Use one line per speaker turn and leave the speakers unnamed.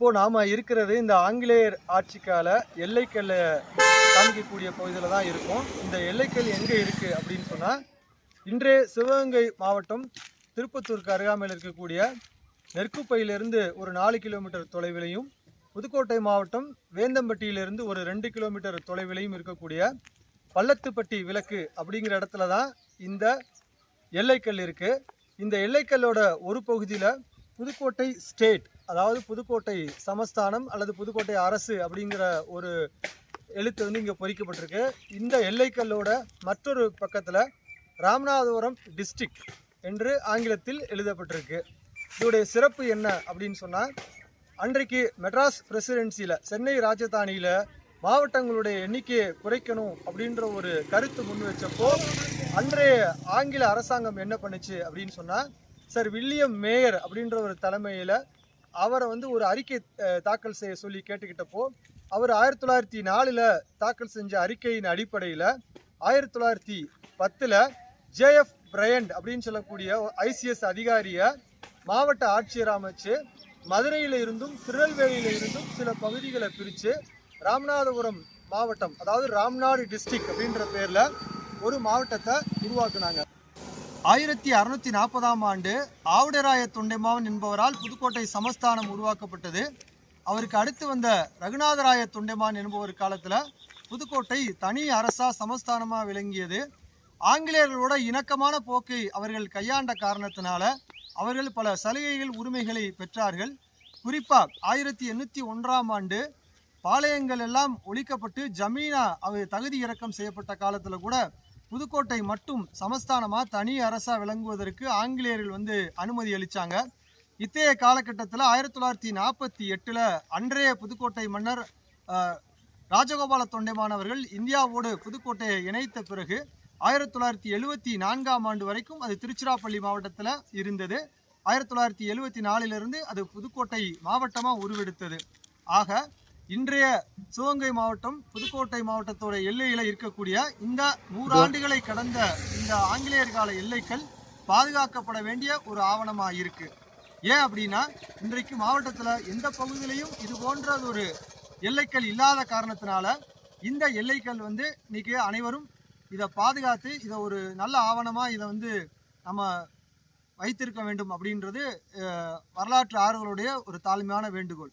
இப்போது நாம் இருக்கிறது இந்த ஆங்கிலேயர் ஆட்சிக்கால எல்லைக்கல் காமிக்கக்கூடிய பகுதியில் தான் இருக்கும். இந்த எல்லைக்கல் எங்கே இருக்குது அப்படின்னு சொன்னால் இன்றைய சிவகங்கை மாவட்டம் திருப்பத்தூருக்கு அருகாமையில் இருக்கக்கூடிய நெற்குப்பையிலிருந்து ஒரு நாலு கிலோமீட்டர் தொலைவிலையும் புதுக்கோட்டை மாவட்டம் வேந்தம்பட்டியிலிருந்து ஒரு ரெண்டு கிலோமீட்டர் தொலைவிலையும் இருக்கக்கூடிய பள்ளத்துப்பட்டி விளக்கு அப்படிங்கிற இடத்துல தான் இந்த எல்லைக்கல் இருக்குது இந்த எல்லைக்கல்லோட ஒரு பகுதியில் புதுக்கோட்டை ஸ்டேட் அதாவது புதுக்கோட்டை சமஸ்தானம் அல்லது புதுக்கோட்டை அரசு அப்படிங்கிற ஒரு எழுத்து வந்து இங்கே பொறிக்கப்பட்டிருக்கு. இந்த எல்லைக்கல்லோட மற்றொரு பக்கத்தில் ராமநாதபுரம் டிஸ்ட்ரிக்ட் என்று ஆங்கிலத்தில் எழுதப்பட்டிருக்கு. இதோடைய சிறப்பு என்ன அப்படின்னு சொன்னால் அன்றைக்கு மெட்ராஸ் பிரசிடென்சியில் சென்னை ராஜதானியில் மாவட்டங்களுடைய எண்ணிக்கையை குறைக்கணும் அப்படின்ற ஒரு கருத்து முன் வச்சப்போ அன்றைய ஆங்கில அரசாங்கம் என்ன பண்ணுச்சு அப்படின்னு சொன்னால் சார் வில்லியம் மேயர் அப்படின்ற ஒரு தலைமையில் அவரை வந்து ஒரு அறிக்கை தாக்கல் செய்ய சொல்லி கேட்டுக்கிட்டப்போ அவர் ஆயிரத்தி தொள்ளாயிரத்தி நாலில் தாக்கல் செஞ்ச அறிக்கையின் அடிப்படையில் ஆயிரத்தி தொள்ளாயிரத்தி பத்தில் ஜேஎஃப் பிரையண்ட் அப்படின்னு சொல்லக்கூடிய ஐசிஎஸ் அதிகாரியை மாவட்ட ஆட்சியர் அமைச்சு மதுரையில் இருந்தும் திருநெல்வேலியில் இருந்தும் சில பகுதிகளை பிரித்து ராமநாதபுரம் மாவட்டம் அதாவது ராம்நாடு டிஸ்ட்ரிக்ட் அப்படின்ற பேரில் ஒரு மாவட்டத்தை உருவாக்குனாங்க. ஆயிரத்தி அறுநூத்தி நாற்பதாம் ஆண்டு ஆவுடராய தொண்டைமாவன் என்பவரால் புதுக்கோட்டை சமஸ்தானம் உருவாக்கப்பட்டது. அவருக்கு அடுத்து வந்த ரகுநாதராய தொண்டைமான் என்பவர் காலத்தில் புதுக்கோட்டை தனி அரசா சமஸ்தானமாக விளங்கியது. ஆங்கிலேயர்களோட இணக்கமான போக்கை அவர்கள் கையாண்ட காரணத்தினால அவர்கள் பல சலுகைகள் உரிமைகளை பெற்றார்கள். குறிப்பாக ஆயிரத்தி எண்ணூற்றி ஒன்றாம் ஆண்டு பாளையங்கள் எல்லாம் ஒழிக்கப்பட்டு ஜமீனா அவர் தகுதி இறக்கம் செய்யப்பட்ட காலத்தில் கூட புதுக்கோட்டை மட்டும் சமஸ்தானமாக தனி அரசாக விளங்குவதற்கு ஆங்கிலேயர்கள் வந்து அனுமதி அளித்தாங்க இத்தகைய காலகட்டத்தில் ஆயிரத்தி தொள்ளாயிரத்தி நாற்பத்தி எட்டில் அன்றைய புதுக்கோட்டை மன்னர் ராஜகோபால தொண்டைமானவர்கள் இந்தியாவோடு புதுக்கோட்டையை இணைத்த பிறகு ஆயிரத்தி தொள்ளாயிரத்தி எழுவத்தி நான்காம் ஆண்டு வரைக்கும் அது திருச்சிராப்பள்ளி மாவட்டத்தில் இருந்தது. ஆயிரத்தி தொள்ளாயிரத்தி எழுவத்தி நாலிலிருந்து அது புதுக்கோட்டை மாவட்டமாக உருவெடுத்தது. ஆக இன்றைய சிவகங்கை மாவட்டம் புதுக்கோட்டை மாவட்டத்தோட எல்லையில இருக்கக்கூடிய இந்த நூறாண்டுகளை கடந்த இந்த ஆங்கிலேயர் கால எல்லைகள் பாதுகாக்கப்பட வேண்டிய ஒரு ஆவணமாக இருக்கு. ஏன் அப்படின்னா இன்றைக்கு மாவட்டத்தில் எந்த பகுதியிலையும் இது போன்ற ஒரு எல்லைகள் இல்லாத காரணத்தினால இந்த எல்லைகள் வந்து இன்னைக்கு அனைவரும் இதை பாதுகாத்து இதை ஒரு நல்ல ஆவணமாக இதை வந்து நம்ம வைத்திருக்க வேண்டும் அப்படின்றது வரலாற்று ஆர்வலுடைய ஒரு தாழ்மையான வேண்டுகோள்.